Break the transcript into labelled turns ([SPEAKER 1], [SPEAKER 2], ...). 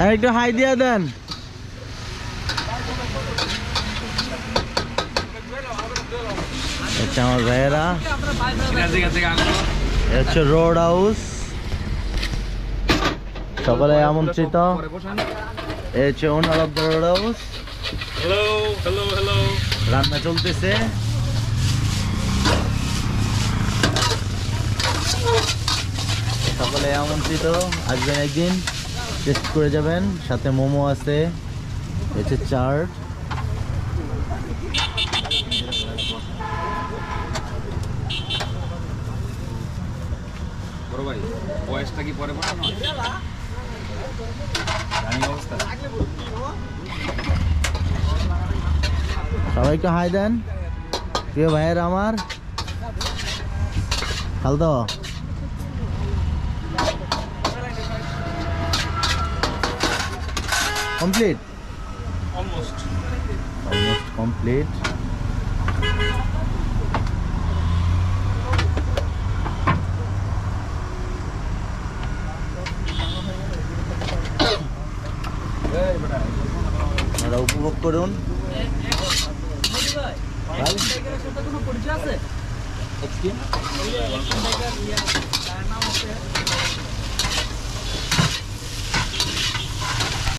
[SPEAKER 1] আর একটু হাই দিয়ে দেন। আচ্ছা আমার ভাইয়েরা। হচ্ছে রোড হাউস সকলে আমন্ত্রিত। এ হচ্ছে owner of the road house
[SPEAKER 2] hello hello hello
[SPEAKER 1] রান্না চলতেছে। সকলে আমন্ত্রিত। আসবেন একদিন। টেস্ট করে যাবেন। সাথে মোমো আছে। এ হচ্ছে চাট।
[SPEAKER 2] বড় ভাই বয়সটা কি পরে অবস্থা?
[SPEAKER 1] সবাইকে হাই দেন। প্রিয় ভাইয়ের আমার। খালতো কমপ্লিট
[SPEAKER 2] অলমোস্ট
[SPEAKER 1] অলমোস্ট কমপ্লিট আপনারা উপভোগ করুন।
[SPEAKER 3] আছে?